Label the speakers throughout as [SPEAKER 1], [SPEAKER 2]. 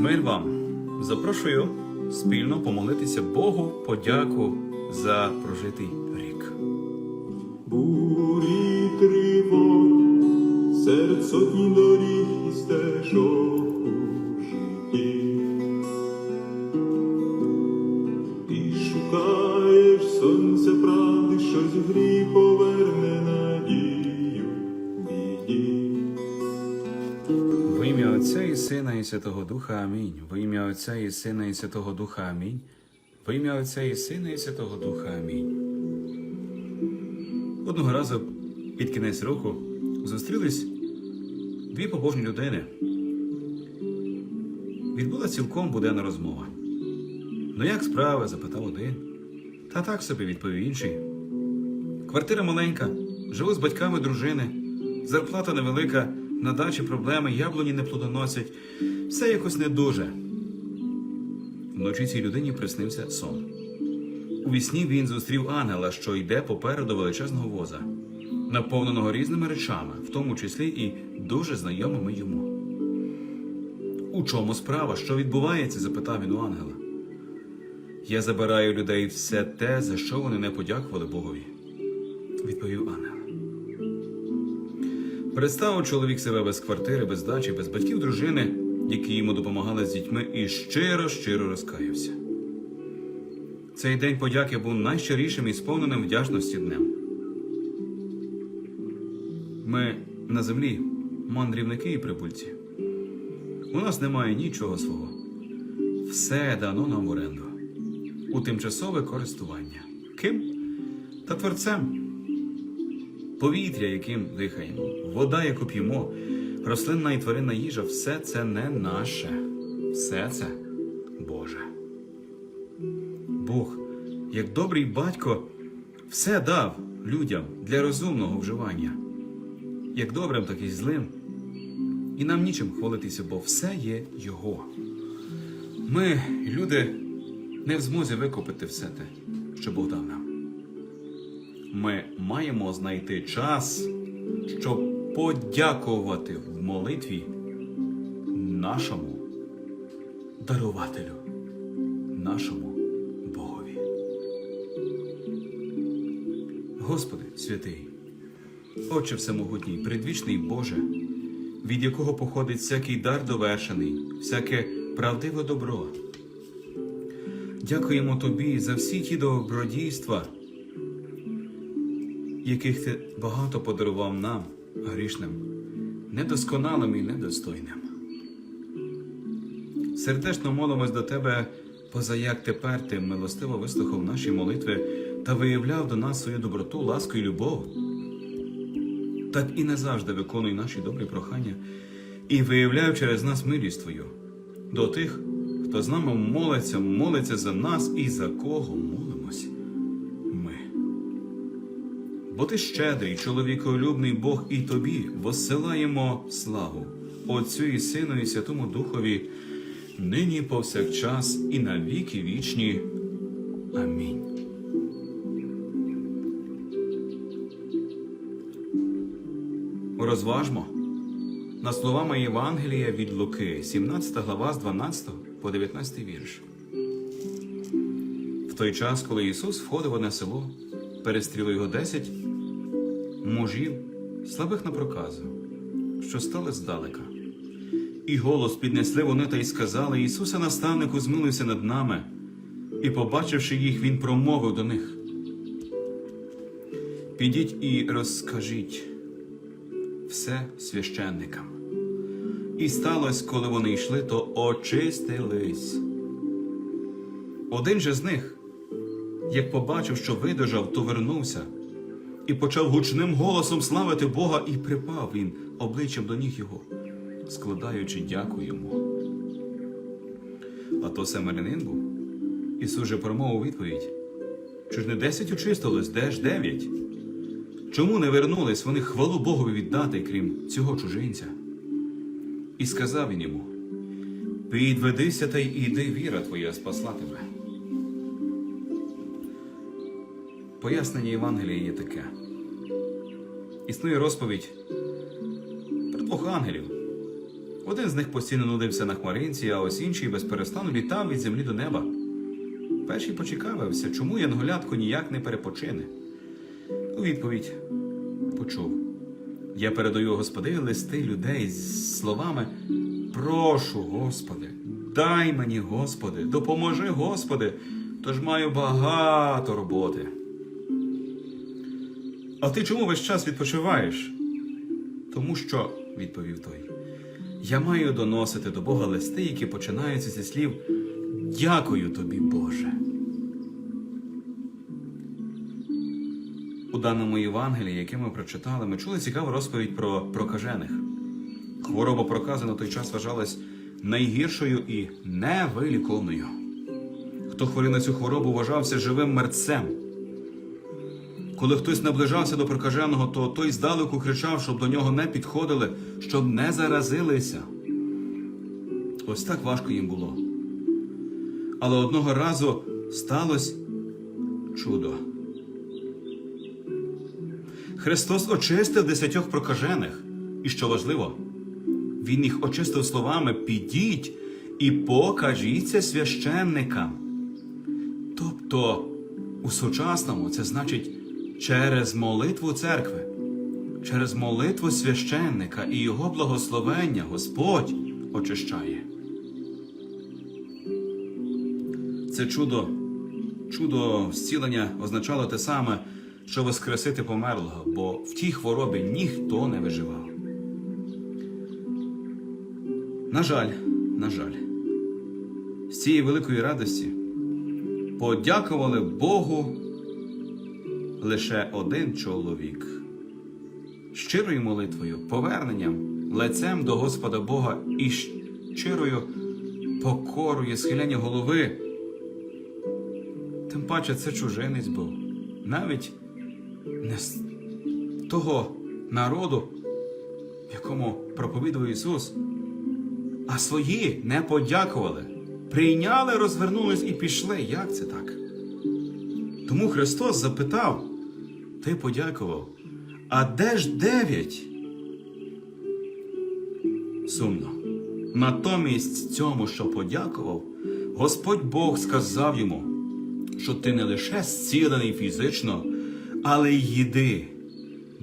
[SPEAKER 1] Мир вам! Запрошую спільно помолитися Богу подяку за прожитий рік.
[SPEAKER 2] Бурі тривог, серед сотні доріг і стежок
[SPEAKER 1] Сина і Святого Духа Амінь. В ім'я Отця і Сина і Святого Духа Амінь. В ім'я Отця і Сина і Святого Духа Амінь. Одного разу під кінець року зустрілись дві побожні людини. Відбула цілком буденна розмова. Ну як справи? запитав один. Та так собі відповів інший. Квартира маленька, живу з батьками дружини, зарплата невелика, на дачі проблеми, яблуні не плодоносять. Все якось не дуже. Вночі цій людині приснився сон. У вісні він зустрів ангела, що йде попереду величезного воза, наповненого різними речами, в тому числі і дуже знайомими йому. У чому справа? Що відбувається? запитав він у ангела. Я забираю людей все те, за що вони не подякували Богові, відповів ангел. Представив чоловік себе без квартири, без дачі, без батьків дружини, які йому допомагали з дітьми, і щиро, щиро розкаявся. Цей день подяки був найщирішим і сповненим вдячності днем. Ми на землі мандрівники і прибульці. У нас немає нічого свого. Все дано нам в оренду у тимчасове користування. Ким? Та творцем. Повітря, яким дихаємо, вода, яку п'ємо, рослинна і тваринна їжа все це не наше. Все це Боже. Бог, як добрий батько, все дав людям для розумного вживання. Як добрим, так і злим. І нам нічим хвалитися, бо все є Його. Ми, люди, не в змозі викупити все те, що Бог дав нам. Ми маємо знайти час, щоб подякувати в молитві нашому дарувателю, нашому Богові. Господи святий, Отче Всемогутній, предвічний Боже, від якого походить всякий дар довершений, всяке правдиве добро. Дякуємо Тобі за всі ті добродійства, яких ти багато подарував нам, грішним, недосконалим і недостойним. Сердечно молимось до Тебе, позаяк тепер ти милостиво вислухав наші молитви та виявляв до нас свою доброту, ласку і любов. Так і не завжди виконуй наші добрі прохання і виявляй через нас милість Твою до тих, хто з нами молиться, молиться за нас і за кого молимось Бо ти щедрий, чоловіколюбний Бог, і тобі воссилаємо славу Отцю і Сину, і Святому Духові, нині повсякчас і на віки вічні. Амінь. Розважмо на словами Євангелія від Луки, 17 глава з 12 по 19 вірш. В той час, коли Ісус входив одне село, перестріли його десять мужів, слабих на проказу, що стали здалека. І голос піднесли вони та й сказали: Ісусе, наставнику, змилився над нами. І, побачивши їх, Він промовив до них: Підіть і розкажіть все священникам. І сталося, коли вони йшли, то очистились. Один же з них, як побачив, що видержав, то вернувся і почав гучним голосом славити Бога, і припав він обличчям до ніг його, складаючи дяку йому. А то самарянин був. Ісус же промовив відповідь: Чи ж не десять очистилось, де ж дев'ять? Чому не вернулись вони хвалу Богові віддати, крім цього чужинця? І сказав він йому: Підведися та й іди, віра твоя спасла тебе. Пояснення Євангелія є таке. Існує розповідь про двох ангелів. Один з них постійно нудився на хмаринці, а ось інший безперестану літав від землі до неба. Перший почекавився, чому янголятко ніяк не перепочине. У відповідь почув. Я передаю Господи листи людей з словами Прошу, Господи, дай мені, Господи, допоможи, Господи, тож маю багато роботи. А ти чому весь час відпочиваєш? Тому що, відповів той, я маю доносити до Бога листи, які починаються зі слів Дякую тобі, Боже. У даному Євангелії, яке ми прочитали, ми чули цікаву розповідь про прокажених. Хвороба прокази на той час вважалась найгіршою і невиліковною. Хто хворів на цю хворобу, вважався живим мерцем. Коли хтось наближався до прокаженого, то той здалеку кричав, щоб до нього не підходили, щоб не заразилися. Ось так важко їм було. Але одного разу сталося чудо. Христос очистив десятьох прокажених. І що важливо, Він їх очистив словами підіть і покажіться священникам. Тобто, у сучасному це значить через молитву церкви, через молитву священника і його благословення Господь очищає. Це чудо, чудо зцілення означало те саме, що воскресити померлого, бо в тій хворобі ніхто не виживав. На жаль, на жаль, з цієї великої радості подякували Богу лише один чоловік. Щирою молитвою, поверненням, лицем до Господа Бога і щирою покорою схиляння голови. Тим паче це чужинець був, навіть не з того народу, якому проповідував Ісус, а свої не подякували, прийняли, розвернулись і пішли. Як це так? Тому Христос запитав: Ти подякував, а де ж дев'ять? Сумно. Натомість цьому, що подякував, Господь Бог сказав йому, що ти не лише зцілений фізично, але й їди,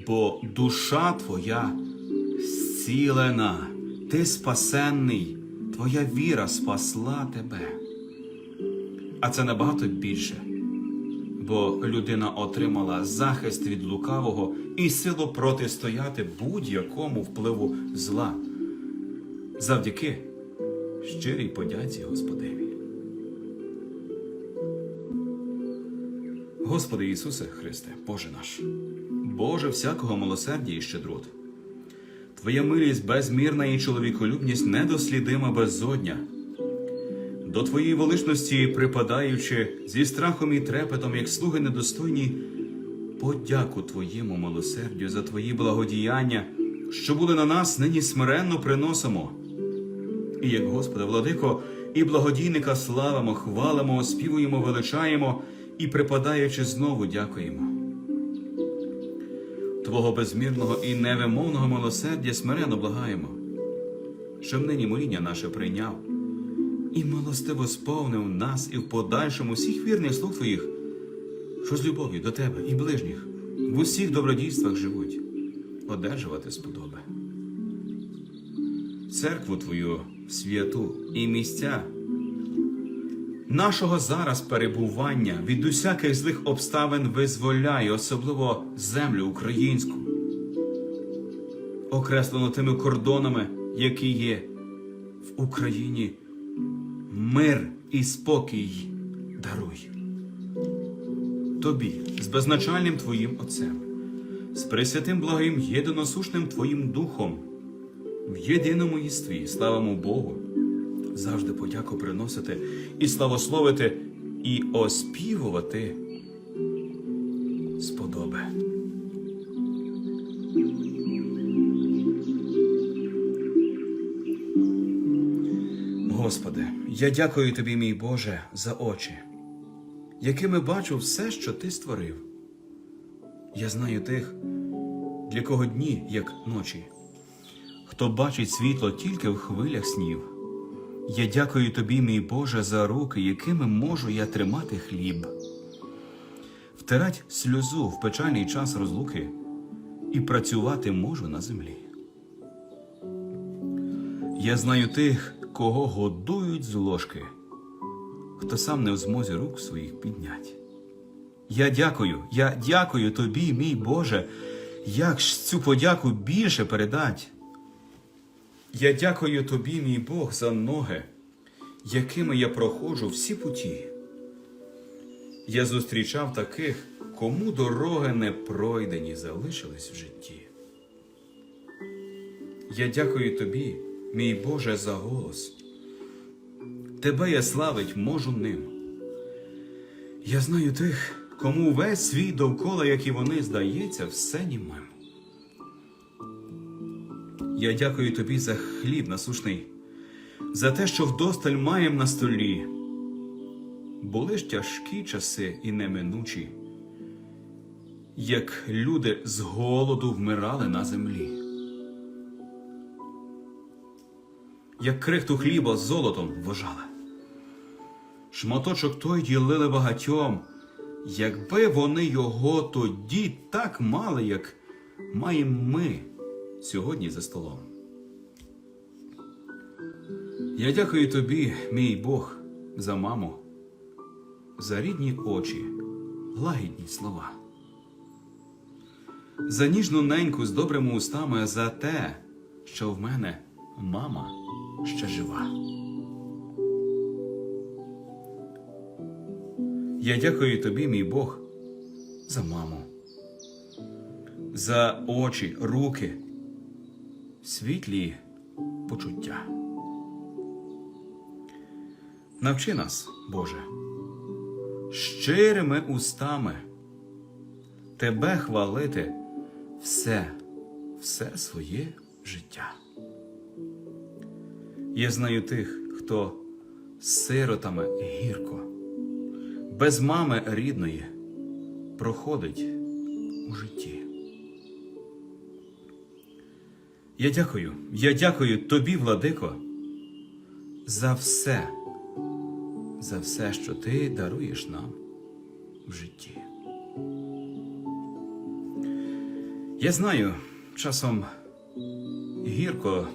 [SPEAKER 1] бо душа твоя зцілена, ти спасенний, твоя віра спасла тебе. А це набагато більше, бо людина отримала захист від лукавого і силу протистояти будь-якому впливу зла завдяки щирій подяці Господеві. Господи Ісусе Христе, Боже наш, Боже всякого милосердя і щедрот. Твоя милість безмірна і чоловіколюбність недослідима беззодня. До Твоєї величності припадаючи зі страхом і трепетом, як слуги недостойні, подяку Твоєму милосердю за Твої благодіяння, що були на нас, нині смиренно приносимо. І як Господа, владико, і благодійника славимо, хвалимо, оспівуємо, величаємо і припадаючи знову дякуємо. Твого безмірного і невимовного милосердя смиренно благаємо, щоб нині моління наше прийняв і милостиво сповнив нас і в подальшому всіх вірних слуг Твоїх, що з любов'ю до Тебе і ближніх в усіх добродійствах живуть, одержувати сподоби. Церкву Твою святу і місця нашого зараз перебування від усяких злих обставин визволяє, особливо землю українську, окреслено тими кордонами, які є в Україні. Мир і спокій даруй. Тобі, з безначальним Твоїм Отцем, з пресвятим благим єдиносушним Твоїм Духом, в єдиному єстві славимо Богу, завжди подяку приносити і славословити, і оспівувати сподоби. Господи, я дякую Тобі, мій Боже, за очі, якими бачу все, що Ти створив. Я знаю тих, для кого дні, як ночі, хто бачить світло тільки в хвилях снів. Я дякую тобі, мій Боже, за руки, якими можу я тримати хліб, втирать сльозу в печальний час розлуки і працювати можу на землі. Я знаю тих, кого годують з ложки, хто сам не в змозі рук своїх піднять. Я дякую, я дякую тобі, мій Боже, як ж цю подяку більше передать. Я дякую тобі, мій Бог, за ноги, якими я проходжу всі путі. Я зустрічав таких, кому дороги не пройдені залишились в житті. Я дякую тобі, мій Боже, за голос. Тебе я славить можу ним. Я знаю тих, кому весь світ довкола, як і вони, здається, все німим. Я дякую тобі за хліб насушний, за те, що вдосталь маєм на столі. Були ж тяжкі часи і неминучі, як люди з голоду вмирали на землі. Як крихту хліба з золотом вважали. Шматочок той ділили багатьом, якби вони його тоді так мали, як маємо ми сьогодні за столом. Я дякую тобі, мій Бог, за маму, за рідні очі, лагідні слова, за ніжну неньку з добрими устами, за те, що в мене мама ще жива. Я дякую тобі, мій Бог, за маму, за очі, руки, світлі почуття. Навчи нас, Боже, щирими устами Тебе хвалити все, все своє життя. Я знаю тих, хто сиротами гірко, без мами рідної проходить у житті. Я дякую, я дякую тобі, владико, за все, за все, що ти даруєш нам в житті. Я знаю, часом гірко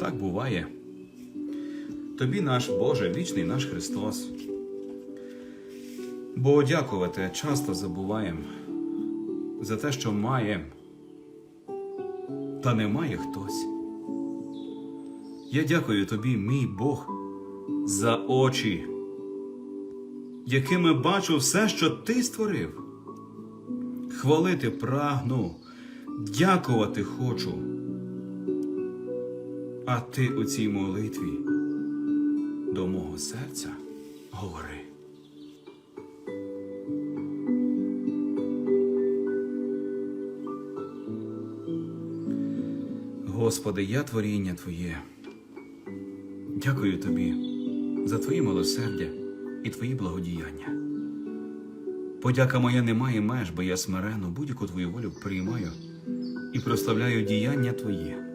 [SPEAKER 1] так буває. Тобі наш Боже, вічний наш Христос. Бо дякувати часто забуваємо за те, що маємо, та немає хтось. Я дякую тобі, мій Бог, за очі, якими бачу все, що ти створив. Хвалити прагну, дякувати хочу. А ти у цій молитві до мого серця говори. Господи, я творіння Твоє. Дякую Тобі за Твої милосердя і Твої благодіяння. Подяка моя не має меж, бо я смиренно будь-яку Твою волю приймаю і прославляю діяння Твої.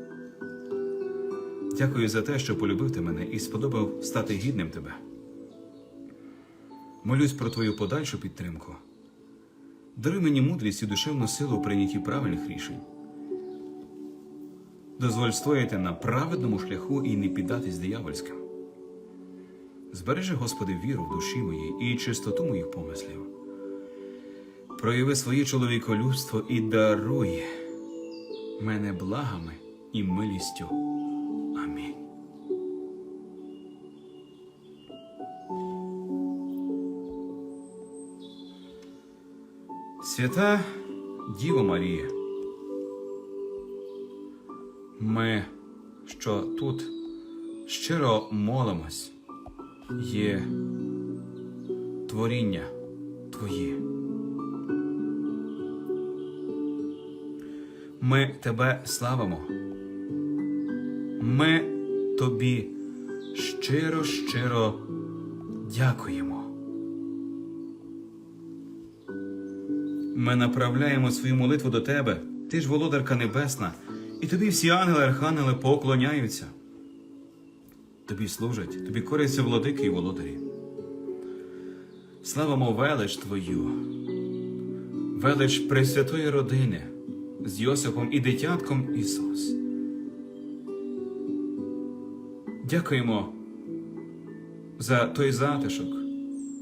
[SPEAKER 1] Дякую за те, що полюбив ти мене і сподобав стати гідним тебе. Молюсь про твою подальшу підтримку. Даруй мені мудрість і душевну силу у прийнятті правильних рішень. Дозволь стояти на праведному шляху і не піддатись диявольським. Збережи, Господи, віру в душі моїй і чистоту моїх помислів. Прояви своє чоловіколюбство і даруй мене благами і милістю. Свята Діво Марія. Ми, що тут щиро молимось, є творіння Твої. Ми Тебе славимо. Ми Тобі щиро, щиро дякуємо. Ми направляємо свою молитву до Тебе, Ти ж володарка небесна, І тобі всі ангели, архангели поклоняються. Тобі служать, тобі коряться владики і володарі. Славимо велич Твою, велич Пресвятої родини з Йосипом і дитятком Ісус. Дякуємо за той затишок,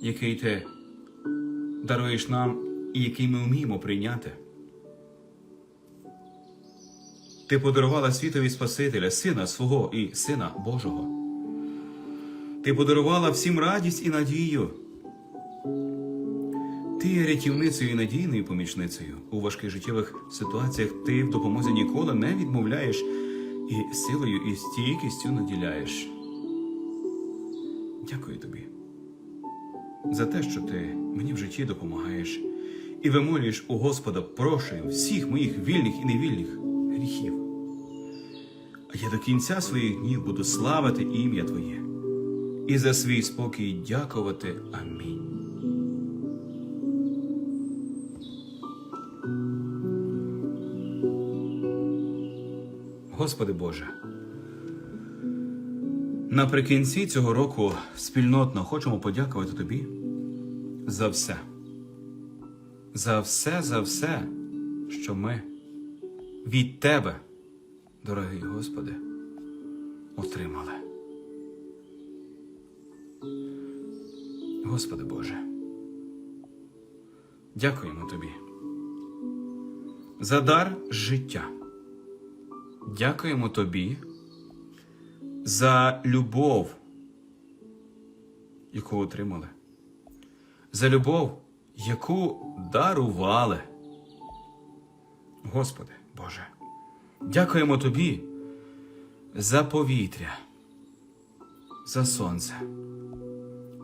[SPEAKER 1] який ти даруєш нам і який ми вміємо прийняти. Ти подарувала світові Спасителя, Сина свого і Сина Божого. Ти подарувала всім радість і надію. Ти є рятівницею і надійною помічницею у важких життєвих ситуаціях. Ти в допомозі ніколи не відмовляєш і силою і стійкістю наділяєш. Дякую тобі за те, що ти мені в житті допомагаєш і вимолюєш у Господа прошення всіх моїх вільних і невільних гріхів. А я до кінця своїх днів буду славити ім'я Твоє і за свій спокій дякувати. Амінь. Господи Боже, наприкінці цього року спільнотно хочемо подякувати Тобі за все. За все, за все, що ми від Тебе, дорогий Господи, отримали. Господи Боже, дякуємо Тобі за дар життя. Дякуємо Тобі за любов, яку отримали, за любов, яку дарували. Господи Боже, дякуємо Тобі за повітря, за сонце,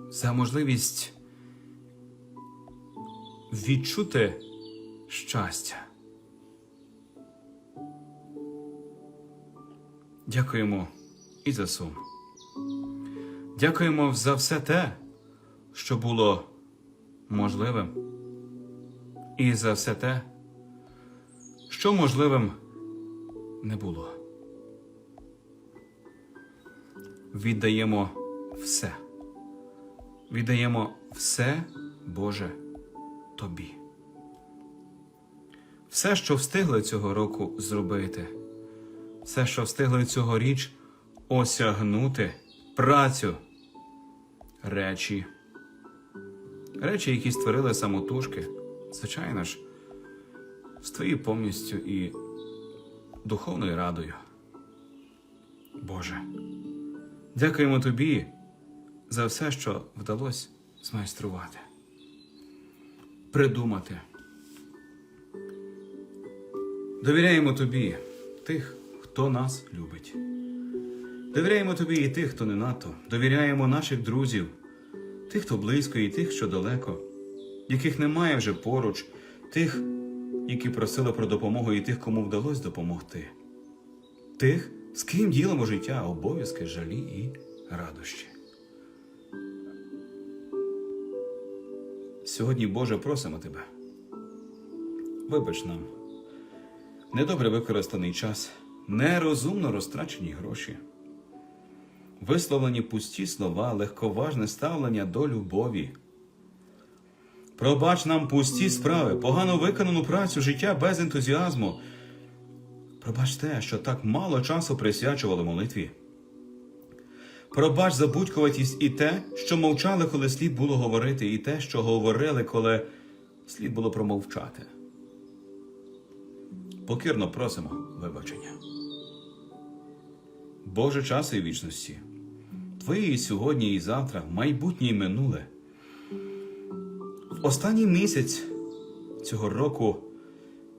[SPEAKER 1] за можливість відчути щастя. Дякуємо і за сум. Дякуємо за все те, що було можливим, і за все те, що можливим не було. Віддаємо все. Віддаємо все, Боже, Тобі. Все, що встигли цього року зробити все, що встигли цьогоріч осягнути працю, речі, речі, які створили самотужки, звичайно ж, з твоєю повністю і духовною радою. Боже, дякуємо Тобі за все, що вдалося змайструвати, придумати. Довіряємо Тобі тих, хто нас любить. Довіряємо тобі і тих, хто не надто. Довіряємо наших друзів, тих, хто близько, і тих, що далеко, яких немає вже поруч, тих, які просили про допомогу, і тих, кому вдалося допомогти, тих, з ким ділимо життя, обов'язки, жалі і радощі. Сьогодні, Боже, просимо Тебе. Вибач нам недобре використаний час, нерозумно розтрачені гроші, висловлені пусті слова, легковажне ставлення до любові. Пробач нам пусті справи, погано виконану працю життя без ентузіазму. Пробач те, що так мало часу присвячували молитві. Пробач забудькуватість і те, що мовчали, коли слід було говорити, і те, що говорили, коли слід було промовчати. Покірно просимо вибачення. Боже часу і вічності, Твої і сьогодні і завтра, майбутнє і минуле. В останній місяць цього року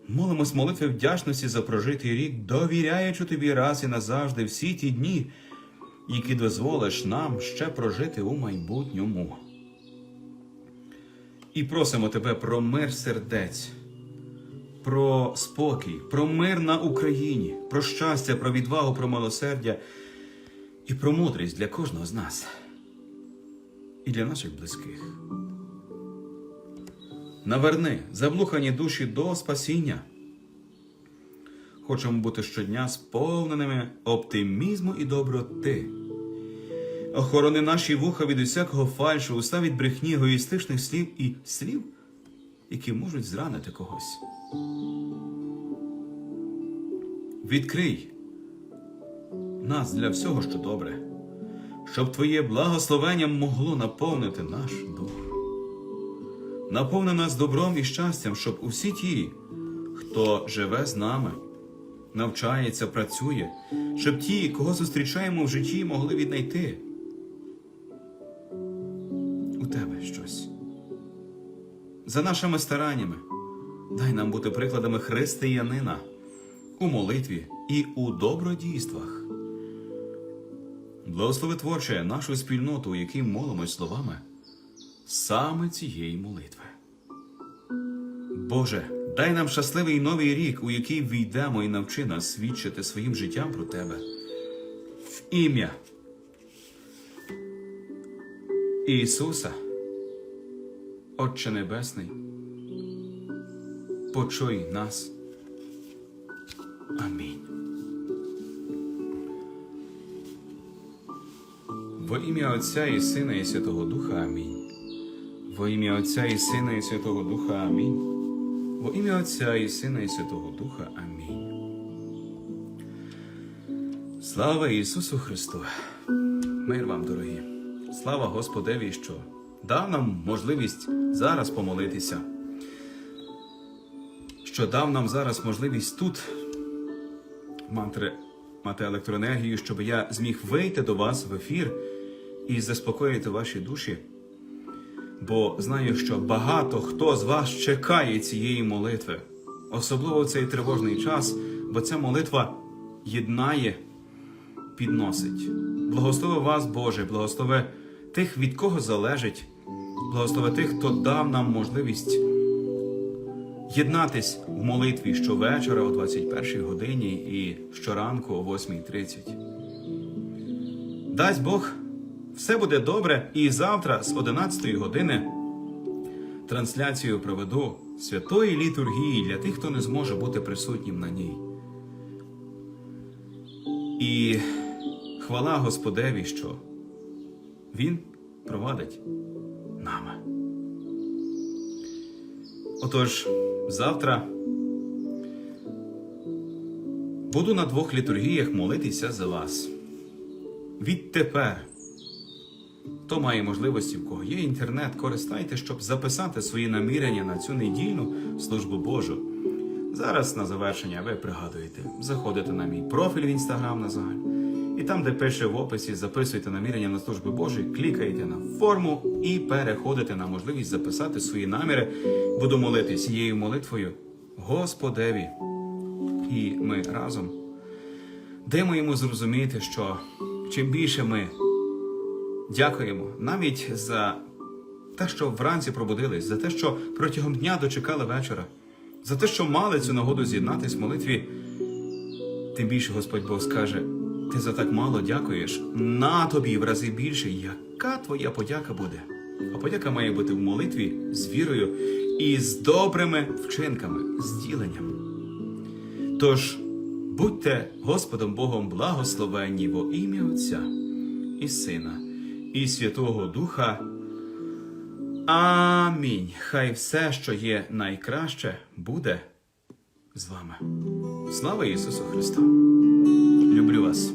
[SPEAKER 1] молимось молитви вдячності за прожитий рік, довіряючи тобі раз і назавжди всі ті дні, які дозволиш нам ще прожити у майбутньому. І просимо тебе про мир сердець про спокій, про мир на Україні, про щастя, про відвагу, про милосердя і про мудрість для кожного з нас і для наших близьких. Наверни заблухані душі до спасіння. Хочемо бути щодня сповненими оптимізму і доброти. Охорони наші вуха від усякого фальшу, уста від брехні, егоїстичних слів і слів, які можуть зранити когось. Відкрий нас для всього, що добре, щоб Твоє благословення могло наповнити наш дух. Наповни нас добром і щастям, щоб усі ті, хто живе з нами, навчається, працює, щоб ті, кого зустрічаємо в житті, могли віднайти у тебе щось. За нашими стараннями, дай нам бути прикладами християнина у молитві і у добродійствах. Благослови творче нашу спільноту, у якій молимось словами саме цієї молитви. Боже, дай нам щасливий новий рік, у який війдемо і навчи нас свідчити своїм життям про Тебе. В ім'я Ісуса, Отче Небесний, почуй нас. Ім'я Отця і Сина і Святого Духа Амінь. Во ім'я Отця і Сина і Святого Духа Амінь. Во ім'я Отця і Сина і Святого Духа Амінь. Слава Ісусу Христу! Мир вам, дорогі! Слава Господеві, що дав нам можливість зараз помолитися, що дав нам зараз можливість тут мати електроенергію, щоб я зміг вийти до вас в ефір і заспокоїти ваші душі. Бо знаю, що багато хто з вас чекає цієї молитви, особливо в цей тривожний час, бо ця молитва єднає, підносить. Благослови вас, Боже, благослови тих, від кого залежить, благослови тих, хто дав нам можливість єднатись в молитві щовечора о 21 годині і щоранку о 8.30. Дасть Бог, все буде добре, і завтра з 11 години трансляцію проведу святої літургії для тих, хто не зможе бути присутнім на ній. І хвала Господеві, що Він провадить нами. Отож, завтра буду на двох літургіях молитися за вас. Відтепер, хто має можливості, в кого є інтернет, користайте, щоб записати свої намірення на цю недільну службу Божу. Зараз на завершення ви пригадуєте, заходите на мій профіль в інстаграм на загаль, і там, де пише в описі, записуйте намірення на служби Божої, клікаєте на форму і переходите на можливість записати свої наміри. Буду молити цією молитвою Господеві. І ми разом даємо йому зрозуміти, що чим більше ми дякуємо навіть за те, що вранці пробудились, за те, що протягом дня дочекали вечора, за те, що мали цю нагоду з'єднатись в молитві, тим більше Господь Бог скаже: ти за так мало дякуєш, на тобі в рази більше. Яка твоя подяка буде? А подяка має бути в молитві з вірою і з добрими вчинками, з діленням. Тож будьте Господом Богом благословенні во ім'я Отця і Сина, і Святого Духа. Амінь. Хай все, що є найкраще, буде з вами. Слава Ісусу Христу! Люблю вас.